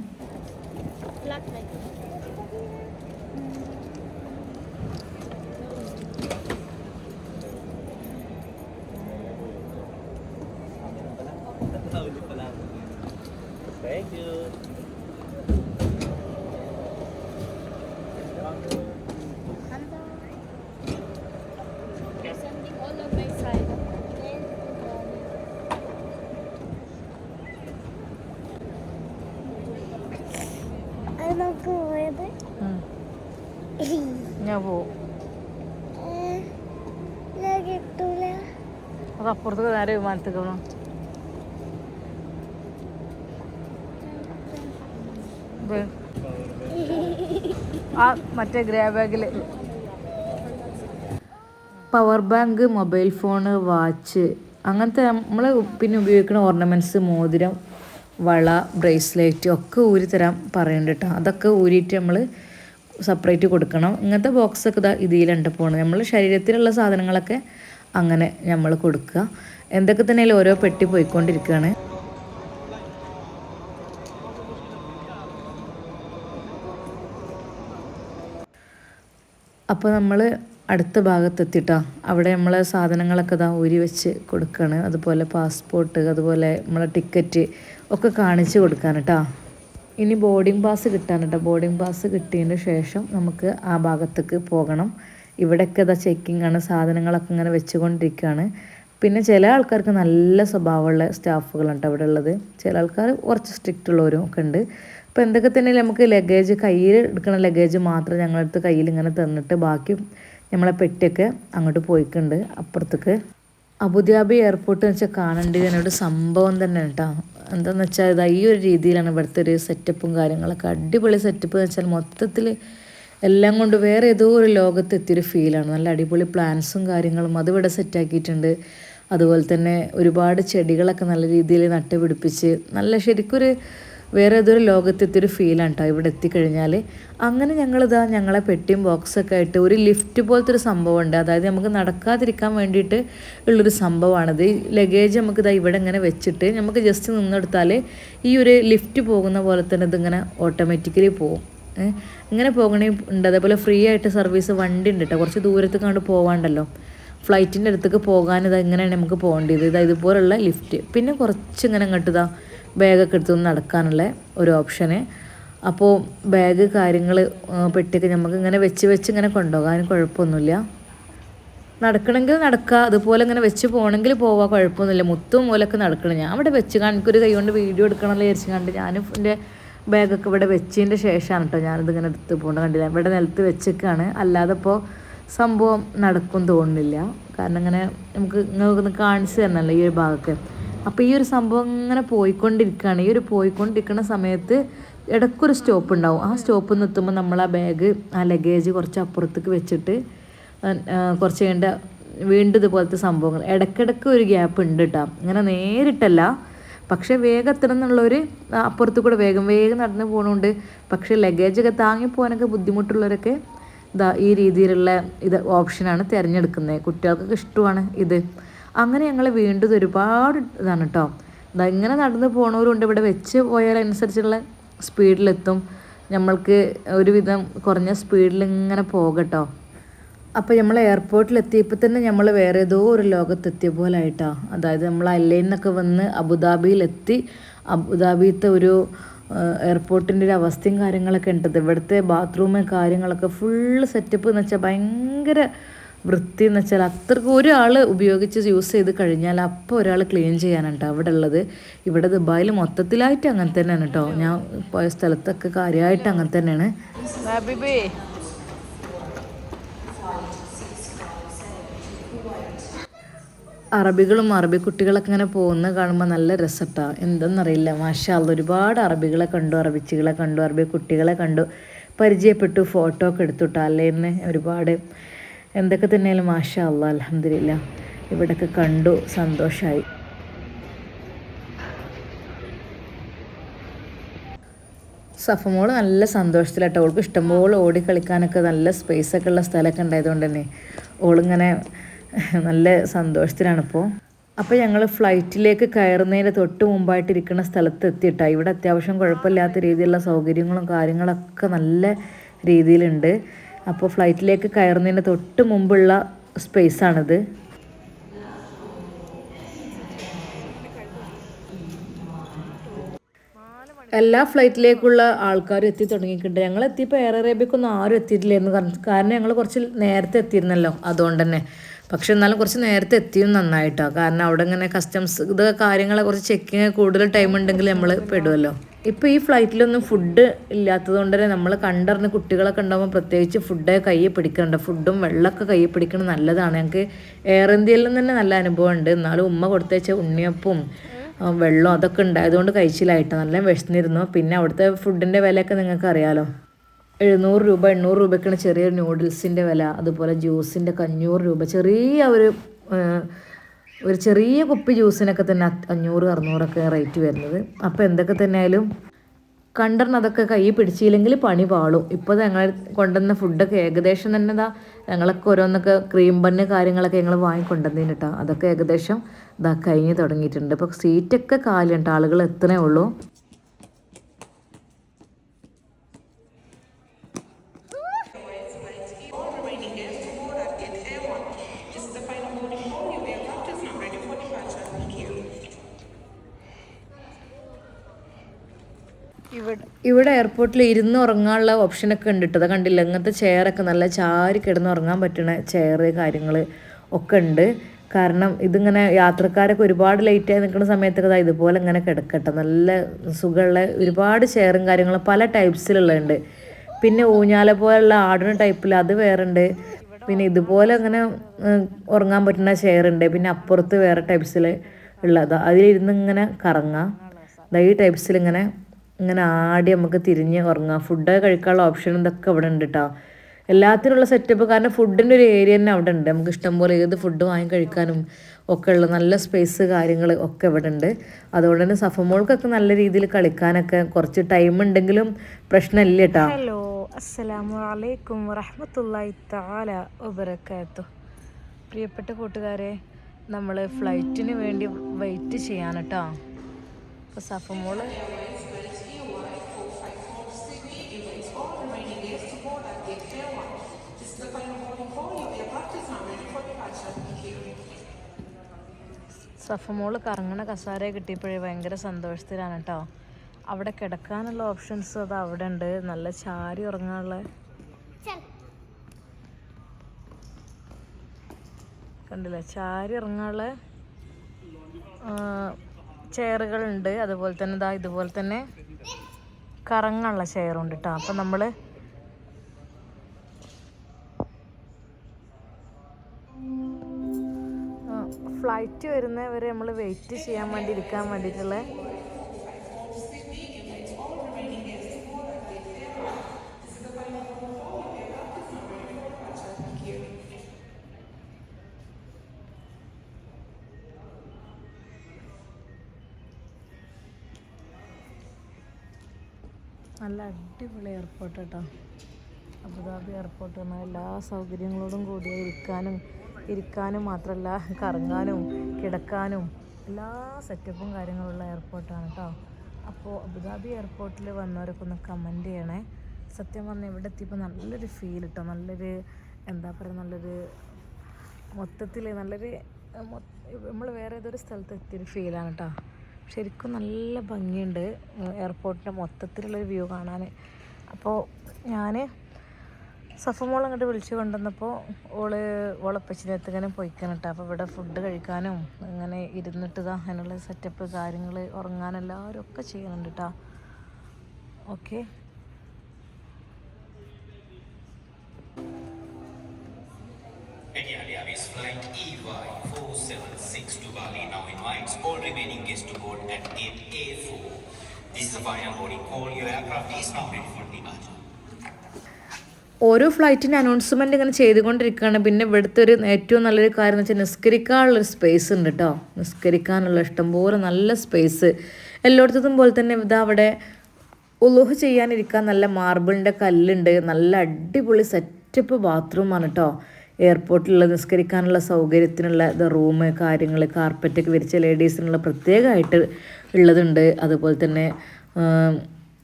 Thank you. Something all on my side. അത് നമുക്ക് പോയത് ഞാൻ പോവും ഞാൻ കിട്ടൂല അത് പോകണം ആ മറ്റേ ഗ്രേ ബാഗിൽ power bank mobile phone watch അങ്ങനത്തെ നമ്മൾ പിന്നെ ഉപയോഗിക്കുന്ന ഓർണമെന്റ്സ് മോതിരം വള ബ്രേസ്ലെറ്റ് ഒക്കെ ഊരി തരാൻ പറയുന്നുണ്ട് കേട്ടോ അതൊക്കെ ഊരിയിട്ട് നമ്മൾ സെപ്പറേറ്റ് കൊടുക്കണം. ഇങ്ങനത്തെ ബോക്സൊക്കെ ഇതാ ഇതിലുണ്ട് പോകണം നമ്മൾ ശരീരത്തിലുള്ള സാധനങ്ങളൊക്കെ അങ്ങനെ നമ്മൾ കൊടുക്കുക. എന്തൊക്കെ തന്നെയാലും ഓരോ പെട്ടി പോയിക്കൊണ്ടിരിക്കുകയാണ് അപ്പോൾ നമ്മൾ അടുത്ത ഭാഗത്തെത്തിട്ടോ. അവിടെ നമ്മൾ സാധനങ്ങളൊക്കെ ഇതാ ഊരി വെച്ച് കൊടുക്കുകയാണ് അതുപോലെ പാസ്പോർട്ട് അതുപോലെ നമ്മളെ ടിക്കറ്റ് ഒക്കെ കാണിച്ച് കൊടുക്കാൻ കേട്ടോ ഇനി ബോർഡിംഗ് പാസ് കിട്ടാൻ കേട്ടോ ബോർഡിംഗ് പാസ് കിട്ടിയതിന് ശേഷം നമുക്ക് ആ ഭാഗത്തേക്ക് പോകണം. ഇവിടെയൊക്കെ ഇതാ ചെക്കിംഗ് ആണ്. സാധനങ്ങളൊക്കെ ഇങ്ങനെ വെച്ചുകൊണ്ടിരിക്കുകയാണ് പിന്നെ ചില ആൾക്കാർക്ക് നല്ല സ്വഭാവമുള്ള സ്റ്റാഫുകളുണ്ട് അവിടെ ഉള്ളത് ചില ആൾക്കാർ കുറച്ച് സ്ട്രിക്റ്റ് ഉള്ളവരും ഒക്കെ ഉണ്ട്. അപ്പോൾ എന്തൊക്കെ തന്നെ നമുക്ക് ലഗേജ് കയ്യിൽ എടുക്കുന്ന ലഗേജ് മാത്രം ഞങ്ങളടുത്ത് കയ്യിൽ ഇങ്ങനെ തന്നിട്ട് ബാക്കി നമ്മളെ പെട്ടിയൊക്കെ അങ്ങോട്ട് പോയിട്ടുണ്ട് അപ്പുറത്തേക്ക്. അബുദാബി എയർപോർട്ട് എന്ന് വെച്ചാൽ കാണേണ്ടത് എന്നോട് സംഭവം തന്നെ കേട്ടോ. എന്താണെന്ന് വെച്ചാൽ ഇതാ ഈ ഒരു രീതിയിലാണ് ഇവിടുത്തെ ഒരു സെറ്റപ്പും കാര്യങ്ങളൊക്കെ. അടിപൊളി സെറ്റപ്പ് എന്ന് വെച്ചാൽ മൊത്തത്തിൽ എല്ലാം കൊണ്ട് വേറെ ഏതോ ഒരു ലോകത്ത് എത്തിയൊരു ഫീലാണ് നല്ല അടിപൊളി പ്ലാൻസും കാര്യങ്ങളും അതിവിടെ സെറ്റാക്കിയിട്ടുണ്ട് അതുപോലെ തന്നെ ഒരുപാട് ചെടികളൊക്കെ നല്ല രീതിയിൽ നട്ടുപിടിപ്പിച്ച് നല്ല ശരിക്കൊരു വേറെ ഏതൊരു ലോകത്തെത്തിയൊരു ഫീലാണ് കേട്ടോ ഇവിടെ എത്തിക്കഴിഞ്ഞാൽ അങ്ങനെ ഞങ്ങളിതാ ഞങ്ങളെ പെട്ടിയും ബോക്സൊക്കെ ആയിട്ട് ഒരു ലിഫ്റ്റ് പോലത്തെ ഒരു സംഭവമുണ്ട്. അതായത് നമുക്ക് നടക്കാതിരിക്കാൻ വേണ്ടിയിട്ട് ഉള്ളൊരു സംഭവമാണിത്. ലഗേജ് നമുക്ക് ഇതാ ഇവിടെ ഇങ്ങനെ വെച്ചിട്ട് നമുക്ക് ജസ്റ്റ് നിന്നെടുത്താൽ ഈ ഒരു ലിഫ്റ്റ് പോകുന്ന പോലെ തന്നെ ഇതിങ്ങനെ ഓട്ടോമാറ്റിക്കലി പോകും ഇങ്ങനെ പോകണേ ഉണ്ട്. അതേപോലെ ഫ്രീ ആയിട്ട് സർവീസ് വണ്ടി ഉണ്ട് കേട്ടോ കുറച്ച് ദൂരത്തേക്ക് കണ്ട് പോകാണ്ടല്ലോ ഫ്ലൈറ്റിന്റെ അടുത്തേക്ക് പോകാൻ ഇത് എങ്ങനെയാണ് നമുക്ക് പോകേണ്ടത്? ഇതാ ഇതുപോലുള്ള ലിഫ്റ്റ്. പിന്നെ കുറച്ച് ഇങ്ങനെ അങ്ങോട്ട് ഇതാ ബാഗൊക്കെ എടുത്ത് നടക്കാനുള്ള ഒരു ഓപ്ഷന്. അപ്പോൾ ബാഗ് കാര്യങ്ങൾ പെട്ടിയൊക്കെ നമുക്ക് ഇങ്ങനെ വെച്ച് വെച്ച് ഇങ്ങനെ കൊണ്ടുപോകാൻ കുഴപ്പമൊന്നുമില്ല. നടക്കണമെങ്കിൽ നടക്കുക അതുപോലെ ഇങ്ങനെ വെച്ച് പോകണമെങ്കിൽ പോവാം കുഴപ്പമൊന്നുമില്ല. മുത്തും മൂലൊക്കെ നടക്കണം. ഞാൻ ഇവിടെ വെച്ച് എനിക്കൊരു കൈ കൊണ്ട് വീഡിയോ എടുക്കണമെന്ന് വിചാരിച്ച് കണ്ട് ഞാനും എന്റെ ബാഗൊക്കെ ഇവിടെ വെച്ചതിന്റെ ശേഷമാണ് കേട്ടോ ഞാനിതിങ്ങനെ എടുത്ത് പോകേണ്ട കണ്ടില്ല? ഇവിടെ നിലത്ത് വെച്ചൊക്കെയാണ് അല്ലാതെ ഇപ്പോൾ സംഭവം നടക്കും തോന്നുന്നില്ല. കാരണം ഇങ്ങനെ നമുക്ക് ഇങ്ങനെ കാണിച്ചു തരണമല്ലോ ഈ ഒരു ഭാഗമൊക്കെ. അപ്പോൾ ഈ ഒരു സംഭവം ഇങ്ങനെ പോയിക്കൊണ്ടിരിക്കുകയാണ്. ഈ ഒരു പോയിക്കൊണ്ടിരിക്കുന്ന സമയത്ത് ഇടയ്ക്കൊരു സ്റ്റോപ്പ് ഉണ്ടാവും. ആ സ്റ്റോപ്പ് നിർത്തുമ്പോൾ നമ്മൾ ആ ബാഗ് ആ ലഗേജ് കുറച്ച് അപ്പുറത്തേക്ക് വെച്ചിട്ട് കുറച്ച് കഴിഞ്ഞ വീണ്ടും ഇതുപോലത്തെ സംഭവങ്ങൾ. ഇടയ്ക്കിടയ്ക്ക് ഒരു ഗ്യാപ്പ് ഉണ്ട് കേട്ടോ ഇങ്ങനെ നേരിട്ടല്ല. പക്ഷേ വേഗം എത്തണം എന്നുള്ളവർ അപ്പുറത്ത് കൂടെ വേഗം വേഗം നടന്ന് പോകണുണ്ട് പക്ഷേ ലഗേജൊക്കെ താങ്ങി പോകാനൊക്കെ ബുദ്ധിമുട്ടുള്ളവരൊക്കെ ഇതാ ഈ രീതിയിലുള്ള ഇത് ഓപ്ഷനാണ് തിരഞ്ഞെടുക്കുന്നത്. കുട്ടികൾക്കൊക്കെ ഇഷ്ടമാണ് ഇത്. അങ്ങനെ ഞങ്ങൾ വീണ്ടും ഒരുപാട് ഇതാണ് കേട്ടോ ഇങ്ങനെ നടന്ന് പോണവരുണ്ട്. ഇവിടെ വെച്ച് പോയാലനുസരിച്ചുള്ള സ്പീഡിലെത്തും. നമ്മൾക്ക് ഒരുവിധം കുറഞ്ഞ സ്പീഡിൽ ഇങ്ങനെ പോകട്ടോ അപ്പോൾ നമ്മൾ എയർപോർട്ടിൽ എത്തിയപ്പോൾ തന്നെ നമ്മൾ വേറെ ഏതോ ഒരു ലോകത്തെത്തിയ പോലെ ആയിട്ടോ അതായത് നമ്മൾ അല്ലയിൽ നിന്നൊക്കെ വന്ന് അബുദാബിയിലെത്തി. അബുദാബിത്തെ ഒരു എയർപോർട്ടിന്റെ ഒരു അവസ്ഥയും കാര്യങ്ങളൊക്കെ ഉണ്ടത് ഇവിടുത്തെ ബാത്റൂമ് കാര്യങ്ങളൊക്കെ ഫുള്ള് സെറ്റപ്പ് എന്ന് വെച്ചാൽ ഭയങ്കര വൃത്തി എന്ന് വെച്ചാൽ അത്രയ്ക്ക് ഒരാൾ ഉപയോഗിച്ച് യൂസ് ചെയ്ത് കഴിഞ്ഞാൽ അപ്പോൾ ഒരാൾ ക്ലീൻ ചെയ്യാനാണ് കേട്ടോ അവിടെ ഉള്ളത് ഇവിടെ ദുബായിൽ മൊത്തത്തിലായിട്ട് അങ്ങനെ തന്നെയാണ് കേട്ടോ ഞാൻ പോയ സ്ഥലത്തൊക്കെ കാര്യമായിട്ട് അങ്ങനെ തന്നെയാണ്. അറബികളും അറബി കുട്ടികളൊക്കെ ഇങ്ങനെ പോകുന്നത് കാണുമ്പോൾ നല്ല രസട്ടാണ് എന്തെന്നറിയില്ല. മാഷാല്ല ഒരുപാട് അറബികളെ കണ്ടു അറബിച്ചികളെ കണ്ടു അറബി കുട്ടികളെ കണ്ടു. പരിചയപ്പെട്ടു ഫോട്ടോ ഒക്കെ എടുത്തുട്ടാ അല്ലേന്ന് ഒരുപാട്. എന്തൊക്കെ തന്നെയാലും മാഷാ അല്ല അലഹമില്ല ഇവിടൊക്കെ കണ്ടു സന്തോഷമായി സഫമോൾ നല്ല സന്തോഷത്തിലാട്ടോ. അവൾക്ക് ഇഷ്ടംപോലെ ഓടി കളിക്കാനൊക്കെ നല്ല സ്പേസ് ഒക്കെ ഉള്ള സ്ഥലമൊക്കെ ഉണ്ടായതുകൊണ്ട് തന്നെ. ഓളിങ്ങനെ നല്ല സന്തോഷത്തിലാണ് ഇപ്പോൾ അപ്പോൾ ഞങ്ങൾ ഫ്ലൈറ്റിലേക്ക് കയറുന്നതിന് തൊട്ട് മുമ്പായിട്ട് ഇരിക്കുന്ന സ്ഥലത്ത് എത്തിയിട്ടാണ് ഇവിടെ അത്യാവശ്യം കുഴപ്പമില്ലാത്ത രീതിയിലുള്ള സൗകര്യങ്ങളും കാര്യങ്ങളൊക്കെ നല്ല രീതിയിലുണ്ട്. അപ്പോൾ ഫ്ലൈറ്റിലേക്ക് കയറുന്നതിന് തൊട്ട് മുമ്പുള്ള സ്പേസാണിത്. എല്ലാ ഫ്ലൈറ്റിലേക്കുള്ള ആൾക്കാരും എത്തി തുടങ്ങിയിട്ടുണ്ട്. ഞങ്ങൾ എത്തിയപ്പോൾ എയർ അറേബ്യക്കൊന്നും ആരും എത്തിയിട്ടില്ലായിരുന്നു കാരണം ഞങ്ങൾ കുറച്ച് നേരത്തെ എത്തിയിരുന്നല്ലോ. അതുകൊണ്ട് തന്നെ പക്ഷെ എന്നാലും കുറച്ച് നേരത്തെ എത്തിയും നന്നായിട്ടോ. കാരണം അവിടെ ഇങ്ങനെ കസ്റ്റംസ് ഇത് കാര്യങ്ങളെ കുറച്ച് ചെക്കിങ് കൂടുതൽ ടൈം ഉണ്ടെങ്കിൽ നമ്മൾ പെടുമല്ലോ ഇപ്പോൾ ഈ ഫ്ലൈറ്റിലൊന്നും ഫുഡ് ഇല്ലാത്തതുകൊണ്ട് തന്നെ നമ്മൾ കണ്ടറിഞ്ഞ് കുട്ടികളൊക്കെ ഉണ്ടാകുമ്പോൾ പ്രത്യേകിച്ച് ഫുഡ് കയ്യിൽ പിടിക്കുന്നുണ്ട് ഫുഡും വെള്ളമൊക്കെ കയ്യിൽ പിടിക്കുന്നത് നല്ലതാണ്. ഞങ്ങൾക്ക് എയർ ഇന്ത്യയിലും തന്നെ നല്ല അനുഭവം ഉണ്ട്. എന്നാലും ഉമ്മ കൊടുത്തേച്ച ഉണ്ണിയപ്പും വെള്ളം അതൊക്കെ ഉണ്ടായതുകൊണ്ട് കഴിച്ചിലായിട്ട്. നല്ല വിശന്നിരുന്നു. പിന്നെ അവിടുത്തെ ഫുഡിന്റെ വിലയൊക്കെ നിങ്ങൾക്ക് അറിയാലോ എഴുന്നൂറ് രൂപ എണ്ണൂറ് രൂപയ്ക്കാണ് ചെറിയ നൂഡിൽസിന്റെ വില. അതുപോലെ ജ്യൂസിന്റെ അഞ്ഞൂറ് രൂപ. ചെറിയ ഒരു ഒരു ചെറിയ കുപ്പി ജ്യൂസിനൊക്കെ തന്നെ അഞ്ഞൂറ് അറുന്നൂറൊക്കെ റേറ്റ് വരുന്നത്. അപ്പോൾ എന്തൊക്കെ തന്നെ ആയാലും കണ്ടറിന് അതൊക്കെ കൈ പിടിച്ചില്ലെങ്കിൽ പണി പാളും. ഇപ്പോൾ ഞങ്ങൾ കൊണ്ടുവന്ന ഫുഡൊക്കെ ഏകദേശം തന്നെ ഇതാ ഞങ്ങളൊക്കെ ഓരോന്നൊക്കെ ക്രീം ബണ്ണ് കാര്യങ്ങളൊക്കെ ഞങ്ങൾ വാങ്ങിക്കൊണ്ടുവന്നതിന് കേട്ടോ. അതൊക്കെ ഏകദേശം ഇതാ കഴിഞ്ഞ് തുടങ്ങിയിട്ടുണ്ട്. ഇപ്പോൾ സീറ്റൊക്കെ കാലുണ്ട് ആളുകൾ എത്തണേ ഉള്ളൂ. ഇവിടെ എയർപോർട്ടിൽ ഇരുന്ന് ഉറങ്ങാനുള്ള ഓപ്ഷനൊക്കെ ഉണ്ട് കേട്ടോ കണ്ടില്ല ഇങ്ങനത്തെ ചെയറൊക്കെ നല്ല ചാരി കിടന്ന് ഉറങ്ങാൻ പറ്റുന്ന ചെയർ കാര്യങ്ങൾ ഒക്കെ ഉണ്ട്. കാരണം ഇതിങ്ങനെ യാത്രക്കാരൊക്കെ ഒരുപാട് ലേറ്റ് ആയി നിൽക്കുന്ന സമയത്തൊക്കെ ഇതുപോലെ ഇങ്ങനെ കിടക്കട്ടെ. നല്ല സുഖമുള്ള ഒരുപാട് ചെയറും കാര്യങ്ങളും പല ടൈപ്സിലുള്ളതുണ്ട് പിന്നെ ഊഞ്ഞാല പോലുള്ള ആടുന്ന ടൈപ്പിൽ അത് വേറെ ഉണ്ട്. പിന്നെ ഇതുപോലെ അങ്ങനെ ഉറങ്ങാൻ പറ്റുന്ന ചെയർ ഉണ്ട്. പിന്നെ അപ്പുറത്ത് വേറെ ടൈപ്സിൽ ഉള്ളത്. അതിലിരുന്ന് ഇങ്ങനെ കറങ്ങാം. ഈ ടൈപ്സിൽ ഇങ്ങനെ ഇങ്ങനെ ആടി നമുക്ക് തിരിഞ്ഞ് ഉറങ്ങാം. ഫുഡ് കഴിക്കാനുള്ള ഓപ്ഷൻ ഇതൊക്കെ ഇവിടെ ഉണ്ട് കേട്ടോ എല്ലാത്തിനുള്ള സെറ്റപ്പ് കാരണം ഫുഡിന്റെ ഒരു ഏരിയ തന്നെ അവിടെ ഉണ്ട്. നമുക്ക് ഇഷ്ടംപോലെ ഏത് ഫുഡ് വാങ്ങി കഴിക്കാനും ഒക്കെ ഉള്ള നല്ല സ്പേസ് കാര്യങ്ങൾ ഒക്കെ ഇവിടെ ഉണ്ട്. അതുകൊണ്ട് തന്നെ സഫമോൾക്കൊക്കെ നല്ല രീതിയിൽ കളിക്കാനൊക്കെ കുറച്ച് ടൈം ഉണ്ടെങ്കിലും പ്രശ്നമില്ല കേട്ടോ ഹലോ അസ്സലാമു അലൈക്കും വറഹമത്തല്ലാഹി തആല വബറകാത്തു പ്രിയപ്പെട്ട കൂട്ടുകാരെ നമ്മൾ ഫ്ലൈറ്റിന് വേണ്ടി വെയിറ്റ് ചെയ്യാൻ കേട്ടോ അപ്പോൾ സഫമോൾ സഫമോൾ കറങ്ങണ കസാര കിട്ടിയപ്പോഴേ ഭയങ്കര സന്തോഷത്തിലാണ് കേട്ടോ അവിടെ കിടക്കാനുള്ള ഓപ്ഷൻസ് അത് അവിടെ ഉണ്ട് നല്ല ചാരി ഉറങ്ങാനുള്ള. കണ്ടില്ലേ? ചാരി ഉറങ്ങാനുള്ള ചെയറുകളുണ്ട്. അതുപോലെ തന്നെ ഇതാ ഇതുപോലെ തന്നെ കറങ്ങാനുള്ള ചെയറുണ്ട് കേട്ടോ അപ്പം നമ്മൾ ഫ്ലൈറ്റ് വരുന്നവരെ നമ്മൾ വെയിറ്റ് ചെയ്യാൻ വേണ്ടി ഇരിക്കാൻ വേണ്ടിയിട്ടുള്ള. നല്ല അടിപൊളി എയർപോർട്ട് കേട്ടോ അബുദാബി എയർപോർട്ട് എന്ന എല്ലാ സൗകര്യങ്ങളോടും കൂടി ഇരിക്കാനും ഇരിക്കാനും മാത്രമല്ല കറങ്ങാനും കിടക്കാനും എല്ലാ സെറ്റപ്പും കാര്യങ്ങളുള്ള എയർപോർട്ടാണ് കേട്ടോ അപ്പോൾ അബുദാബി എയർപോർട്ടിൽ വന്നവരൊക്കെ ഒന്ന് കമന്റ് ചെയ്യണേ. സത്യം പറഞ്ഞാൽ ഇവിടെ എത്തിയപ്പോൾ നല്ലൊരു ഫീൽ കിട്ടോ നല്ലൊരു എന്താ പറയുക നല്ലൊരു മൊത്തത്തിൽ നല്ലൊരു നമ്മൾ വേറെ ഏതൊരു സ്ഥലത്ത് എത്തിയൊരു ഫീലാണ് കേട്ടോ ശരിക്കും നല്ല ഭംഗിയുണ്ട് എയർപോർട്ടിന്റെ മൊത്തത്തിലുള്ളൊരു വ്യൂ കാണാൻ അപ്പോൾ ഞാൻ സഫ മോൾ അങ്ങോട്ട് വിളിച്ചു കൊണ്ടുവന്നപ്പോൾ ഓൾ ഓളപ്പച്ചിനെത്തുകാനും പോയിക്കാനിട്ടാ അപ്പോൾ ഇവിടെ ഫുഡ് കഴിക്കാനും അങ്ങനെ ഇരുന്നിട്ട് ഇതാ അതിനുള്ള സെറ്റപ്പ് കാര്യങ്ങൾ ഉറങ്ങാനും എല്ലാവരും ഒക്കെ ചെയ്യുന്നുണ്ട് കേട്ടോ okay This is the final boarding call. Your aircraft is now ready for departure. ഓരോ ഫ്ലൈറ്റിന്റെ അനൗൺസ്മെന്റ് ഇങ്ങനെ ചെയ്തുകൊണ്ടിരിക്കുകയാണ്. പിന്നെ ഇവിടുത്തെ ഒരു ഏറ്റവും നല്ലൊരു കാര്യം എന്ന് വെച്ചാൽ നിസ്കരിക്കാനുള്ളൊരു സ്പേസ് ഉണ്ട് കേട്ടോ നിസ്കരിക്കാനുള്ള ഇഷ്ടംപോലെ നല്ല സ്പേസ് എല്ലായിടത്തും പോലെ തന്നെ ഇതാ അവിടെ ഉലുഹ് ചെയ്യാനിരിക്കാൻ നല്ല മാർബിളിന്റെ കല്ലുണ്ട്. നല്ല അടിപൊളി സെറ്റപ്പ് ബാത്റൂമാണ് കേട്ടോ എയർപോർട്ടിലുള്ള നിസ്കരിക്കാനുള്ള സൗകര്യത്തിനുള്ള റൂം കാര്യങ്ങൾ കാർപ്പറ്റൊക്കെ വിരിച്ച ലേഡീസിനുള്ള പ്രത്യേകമായിട്ട് ഉള്ളതുണ്ട്. അതുപോലെ തന്നെ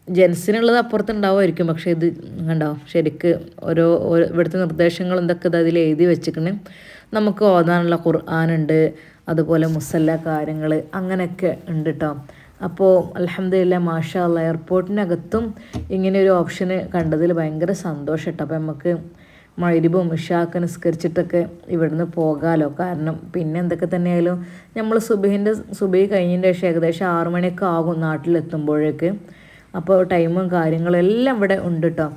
ജെൻസിനുള്ളത് അപ്പുറത്തുണ്ടാവുമായിരിക്കും. പക്ഷെ ഇത് കണ്ടോ? ശരിക്ക് ഓരോ ഇവിടുത്തെ നിർദ്ദേശങ്ങൾ എന്തൊക്കെ ഇത് അതിൽ എഴുതി വെച്ചിക്കണ് നമുക്ക് ഓതാനുള്ള ഖുർആാനുണ്ട് അതുപോലെ മുസല്ല കാര്യങ്ങൾ അങ്ങനെയൊക്കെ ഉണ്ട് കേട്ടോ അപ്പോൾ അലഹമ്മദില്ല മാഷാ അല്ല എയർപോർട്ടിനകത്തും ഇങ്ങനെ ഒരു ഓപ്ഷന് കണ്ടതിൽ ഭയങ്കര സന്തോഷം കേട്ടോ അപ്പോൾ നമുക്ക് മൈരിബും ഇഷാക്കെ നിസ്കരിച്ചിട്ടൊക്കെ ഇവിടുന്ന് പോകാമല്ലോ കാരണം പിന്നെ എന്തൊക്കെ തന്നെയായാലും നമ്മൾ സുബിഹിന്റെ സുബി കഴിഞ്ഞതിന്റെ ശേഷം ഏകദേശം ആറു മണിയൊക്കെ ആകും നാട്ടിലെത്തുമ്പോഴേക്ക്. അപ്പോൾ ടൈമും കാര്യങ്ങളും എല്ലാം ഇവിടെ ഉണ്ട് കേട്ടോ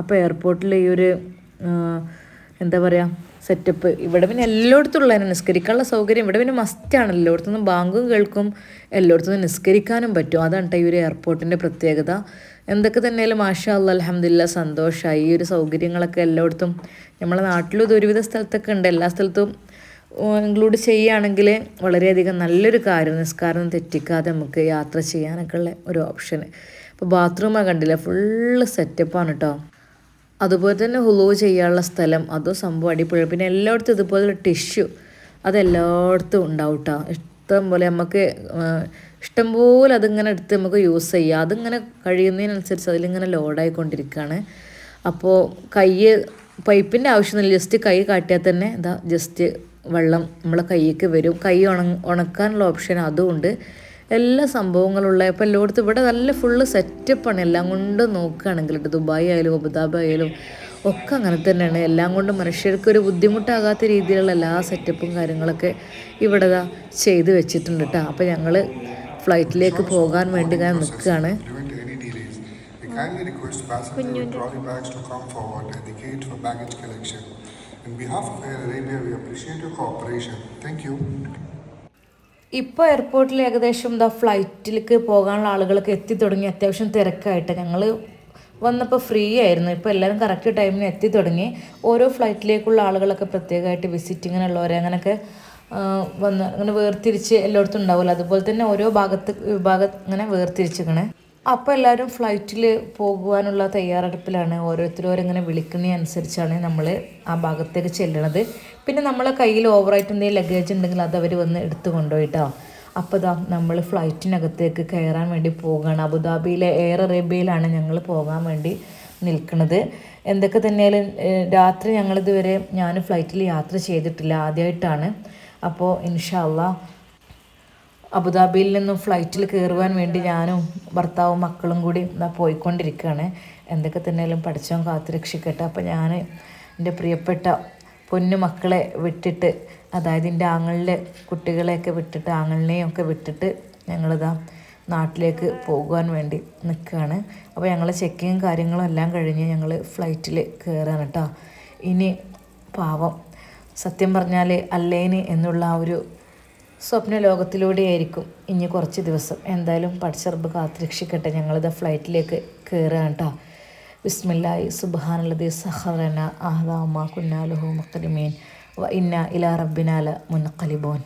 അപ്പോൾ എയർപോർട്ടിൽ ഈ ഒരു എന്താ പറയുക സെറ്റപ്പ് ഇവിടെ പിന്നെ എല്ലായിടത്തും ഉള്ളതിന് നിസ്കരിക്കാനുള്ള സൗകര്യം ഇവിടെ പിന്നെ മസ്റ്റാണ് എല്ലായിടത്തുനിന്നും ബാങ്കും കേൾക്കും. എല്ലായിടത്തുനിന്നും നിസ്കരിക്കാനും പറ്റും. അതാണ് ഈ ഒരു എയർപോർട്ടിന്റെ പ്രത്യേകത. എന്തൊക്കെ തന്നെയാലും മാഷാ അല്ല അലഹമില്ല സന്തോഷമായി ഈ ഒരു സൗകര്യങ്ങളൊക്കെ എല്ലായിടത്തും നമ്മളെ നാട്ടിലും ഇത് ഒരുവിധ സ്ഥലത്തൊക്കെ ഉണ്ട്. എല്ലാ സ്ഥലത്തും ഇൻക്ലൂഡ് ചെയ്യുകയാണെങ്കിൽ വളരെയധികം നല്ലൊരു കാര്യം നിസ്കാരം തെറ്റിക്കാതെ നമുക്ക് യാത്ര ചെയ്യാനൊക്കെ ഉള്ള ഒരു ഓപ്ഷൻ ബാത്റൂം ബാത്റൂമൊക്കെ കണ്ടില്ല ഫുള്ള് സെറ്റപ്പാണ് കേട്ടോ അതുപോലെ തന്നെ ഹുലു ചെയ്യാനുള്ള സ്ഥലം അതും സംഭവം അടിപൊളി. പിന്നെ എല്ലായിടത്തും ഇതുപോലെ ടിഷ്യൂ അതെല്ലായിടത്തും ഉണ്ടാവും കേട്ടോ ഇഷ്ടം പോലെ നമുക്ക് ഇഷ്ടം പോലെ അതിങ്ങനെ എടുത്ത് നമുക്ക് യൂസ് ചെയ്യാം. അതിങ്ങനെ കഴിയുന്നതിനനുസരിച്ച് അതിലിങ്ങനെ ലോഡായിക്കൊണ്ടിരിക്കുകയാണ് അപ്പോൾ കൈ പൈപ്പിന്റെ ആവശ്യമൊന്നുമില്ല. ജസ്റ്റ് കൈ കാട്ടിയാൽ തന്നെ ഇതാ ജസ്റ്റ് വെള്ളം നമ്മളെ കൈക്ക് വരും. കൈ ഉണ ഉണക്കാനുള്ള ഓപ്ഷൻ അതും ഉണ്ട്. എല്ലാ സംഭവങ്ങളുള്ള ഇപ്പോൾ എല്ലായിടത്തും ഇവിടെ നല്ല ഫുള്ള് സെറ്റപ്പാണ് എല്ലാം കൊണ്ടും നോക്കുകയാണെങ്കിൽ കേട്ടോ ദുബായ് ആയാലും അബുദാബി ആയാലും ഒക്കെ അങ്ങനെ തന്നെയാണ് എല്ലാം കൊണ്ടും മനുഷ്യർക്ക് ഒരു ബുദ്ധിമുട്ടാകാത്ത രീതിയിലുള്ള എല്ലാ സെറ്റപ്പും കാര്യങ്ങളൊക്കെ ഇവിടെ ദാ ചെയ്ത് വെച്ചിട്ടുണ്ട് കേട്ടോ അപ്പോൾ ഞങ്ങൾ ഫ്ലൈറ്റിലേക്ക് പോകാൻ വേണ്ടി ഞാൻ നിൽക്കുകയാണ് kindly request passengers with trolley bags to come forward at the gate for baggage collection. On behalf of Air Arabia, we appreciate your cooperation. Thank you. ഇപ്പോൾ എയർപോർട്ടിൽ ഏകദേശം എന്താ ഫ്ലൈറ്റിലേക്ക് പോകാനുള്ള ആളുകളൊക്കെ എത്തി തുടങ്ങി. അത്യാവശ്യം തിരക്കായിട്ട്. ഞങ്ങൾ വന്നപ്പോൾ ഫ്രീ ആയിരുന്നു. ഇപ്പോൾ എല്ലാവരും കറക്റ്റ് ടൈമിന് എത്തി തുടങ്ങി. ഓരോ ഫ്ലൈറ്റിലേക്കുള്ള ആളുകളൊക്കെ പ്രത്യേകമായിട്ട് വിസിറ്റിങ്ങിനുള്ളവരെ അങ്ങനെയൊക്കെ വന്ന് അങ്ങനെ വേർതിരിച്ച് എല്ലായിടത്തും ഉണ്ടാവില്ല അതുപോലെ തന്നെ ഓരോ ഭാഗത്ത് വിഭാഗം ഇങ്ങനെ വേർതിരിച്ചിരിക്കണേ. അപ്പോൾ എല്ലാവരും ഫ്ലൈറ്റിൽ പോകുവാനുള്ള തയ്യാറെടുപ്പിലാണ്. ഓരോരുത്തരും ഓരോങ്ങനെ വിളിക്കുന്നതനുസരിച്ചാണ് നമ്മൾ ആ ഭാഗത്തേക്ക് ചെല്ലണത്. പിന്നെ നമ്മളെ കയ്യിൽ ഓവറായിട്ട് എന്തെങ്കിലും ലഗേജ് ഉണ്ടെങ്കിൽ അത് അവർ വന്ന് എടുത്തു കൊണ്ടുപോയിട്ടോ അപ്പോൾ ഇതാ നമ്മൾ ഫ്ലൈറ്റിനകത്തേക്ക് കയറാൻ വേണ്ടി പോവുകയാണ് അബുദാബിയിലെ എയർ അറേബ്യയിലാണ് ഞങ്ങൾ പോകാൻ വേണ്ടി നിൽക്കുന്നത് എന്തൊക്കെ തന്നെയാലും രാത്രി ഞങ്ങളിതുവരെ ഞാൻ ഫ്ലൈറ്റിൽ യാത്ര ചെയ്തിട്ടില്ല ആദ്യമായിട്ടാണ് അപ്പോൾ ഇൻഷല്ല അബുദാബിയിൽ നിന്നും ഫ്ലൈറ്റിൽ കയറുവാൻ വേണ്ടി ഞാനും ഭർത്താവും മക്കളും കൂടി പോയിക്കൊണ്ടിരിക്കുകയാണ് എന്തൊക്കെ തന്നെയാലും പഠിച്ചവൻ കാത്തുരക്ഷിക്കട്ടെ. അപ്പോൾ ഞാൻ എന്റെ പ്രിയപ്പെട്ട പൊന്നു മക്കളെ വിട്ടിട്ട് അതായത് എന്റെ ആങ്ങളിലെ കുട്ടികളെയൊക്കെ വിട്ടിട്ട് ആങ്ങളിനെയും ഒക്കെ വിട്ടിട്ട് ഞങ്ങളിതാ നാട്ടിലേക്ക് പോകുവാൻ വേണ്ടി നിൽക്കുകയാണ് അപ്പോൾ ഞങ്ങൾ ചെക്കിങ്ങും കാര്യങ്ങളും എല്ലാം കഴിഞ്ഞ് ഞങ്ങൾ ഫ്ലൈറ്റിൽ കയറാണ് കേട്ടോ ഇനി പാവം സത്യം പറഞ്ഞാൽ അല്ലേന് എന്നുള്ള ആ ഒരു സ്വപ്ന ലോകത്തിലൂടെയായിരിക്കും ഇനി കുറച്ച് ദിവസം. എന്തായാലും പഠിച്ചറബ് കാത്തുരക്ഷിക്കട്ടെ. ഞങ്ങളിത് ഫ്ലൈറ്റിലേക്ക് കയറുകയാണ് കേട്ടോ ബിസ്മില്ലായി സുബാനുള്ളത് സഹറന ആഹ്ലാമ കുന്നാലുഹു മക്കലിമീൻ വ ഇന്ന ഇലാ റബ്ബിനാല മുൻകലിബോൻ